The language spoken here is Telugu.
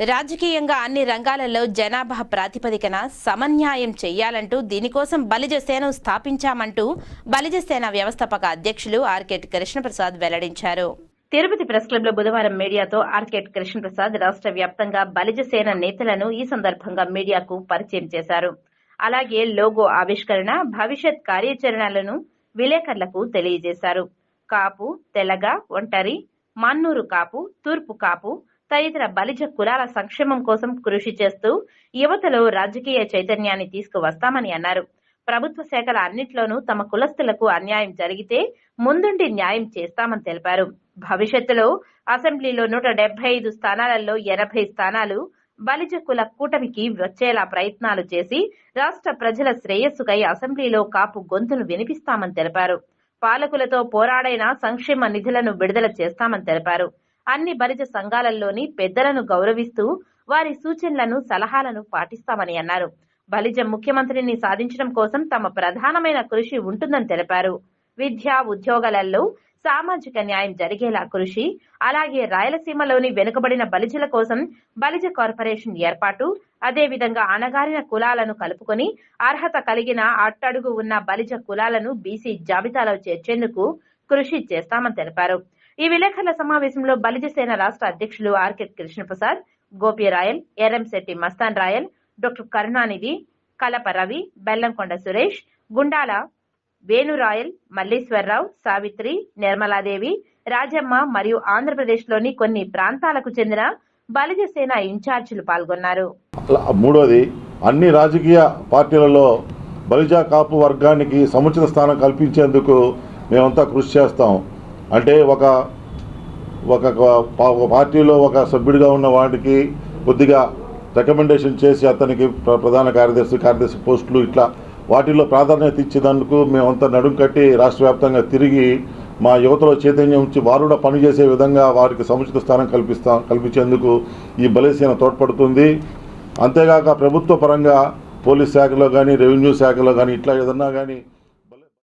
రాజకీయంగా అన్ని రంగాలలో జనాభా ప్రాతిపదికన సమన్యాయం చేయాలంటూ దీనికోసం బలిజసేను స్థాపించామంటూ బలిజ సేన వ్యవస్థాపక అధ్యక్షులు ఆర్కెట్ కృష్ణప్రసాద్ వెల్లడించారు. తిరుపతి ప్రెస్ క్లబ్లో బుధవారం మీడియాతో ఆర్కెట్ కృష్ణప్రసాద్ రాష్ట్ర వ్యాప్తంగా బలిజసేన నేతలను ఈ సందర్భంగా మీడియాకు పరిచయం చేశారు. అలాగే లోగో ఆవిష్కరణ భవిష్యత్ కార్యాచరణలను విలేకరులకు తెలియజేశారు. కాపు తెలగ ఒంటరి మన్నూరు కాపు తూర్పు కాపు తదితర బలిజ కులాల సంక్షేమం కోసం కృషి చేస్తూ యువతలో రాజకీయ చైతన్యాన్ని తీసుకువస్తామని అన్నారు. ప్రభుత్వ శాఖల అన్నిట్లోనూ తమ కులస్తులకు అన్యాయం జరిగితే ముందుండి న్యాయం చేస్తామని తెలిపారు. భవిష్యత్తులో అసెంబ్లీలో నూట డెబ్బై ఐదు స్థానాలలో ఎనభై స్థానాలు బలిజ కుల కూటమికి వచ్చేలా ప్రయత్నాలు చేసి రాష్ట్ర ప్రజల శ్రేయస్సుకై అసెంబ్లీలో కాపు గొంతును వినిపిస్తామని తెలిపారు. పాలకులతో పోరాడైన సంక్షేమ నిధులను విడుదల చేస్తామని తెలిపారు. అన్ని బలిజ సంఘాలలోని పెద్దలను గౌరవిస్తూ వారి సూచనలను సలహాలను పాటిస్తామని అన్నారు. బలిజ ముఖ్యమంత్రిని సాధించడం కోసం తమ ప్రధానమైన కృషి ఉంటుందని తెలిపారు. విద్య ఉద్యోగాలలో సామాజిక న్యాయం జరిగేలా కృషి అలాగే రాయలసీమలోని వెనుకబడిన బలిజల కోసం బలిజ కార్పొరేషన్ ఏర్పాటు అదేవిధంగా అణగారిన కులాలను కలుపుకొని అర్హత కలిగిన అట్టడుగు ఉన్న బలిజ కులాలను బీసీ జాబితాలో చేర్చేందుకు కృషి చేస్తామని తెలిపారు. ఈ విలేకరుల సమావేశంలో బలిజసేన రాష్ట్ర అధ్యక్షులు ఆర్కెట్ కృష్ణప్రసాద్ గోపి రాయల్ ఎర్రంశెట్టి మస్తాన్ రాయల్ డాక్టర్ కరుణానిధి కలప రవి బెల్లంకొండ సురేష్ గుండాల వేణురాయల్ మల్లీశ్వరరావు సావిత్రి నిర్మలాదేవి రాజమ్మ మరియు ఆంధ్రప్రదేశ్లోని కొన్ని ప్రాంతాలకు చెందిన బలిజ సేన ఇన్ఛార్జీలు పాల్గొన్నారు. మూడోది అన్ని రాజకీయ పార్టీలలో బలిజా కాపు వర్గానికి సముచిత స్థానం కల్పించేందుకు మేమంతా కృషి చేస్తాం. అంటే ఒక ఒక పార్టీలో ఒక సభ్యుడిగా ఉన్న వాడికి కొద్దిగా రికమెండేషన్ చేసి అతనికి ప్ర- ప్రధాన కార్యదర్శి కార్యదర్శి పోస్టులు ఇట్లా వాటిల్లో ప్రాధాన్యత ఇచ్చేందుకు మేమంతా నడుం కట్టి రాష్ట్ర వ్యాప్తంగా తిరిగి మా యువతలో చైతన్యం ఉంచి వారు కూడా పనిచేసే విధంగా వారికి సముచిత స్థానం కల్పిస్తాం కల్పించేందుకు ఈ బలసేన తోడ్పడుతుంది. అంతేగాక ప్రభుత్వ పరంగా పోలీస్ శాఖలో కానీ రెవెన్యూ శాఖలో కానీ ఇట్లా ఏదన్నా కానీ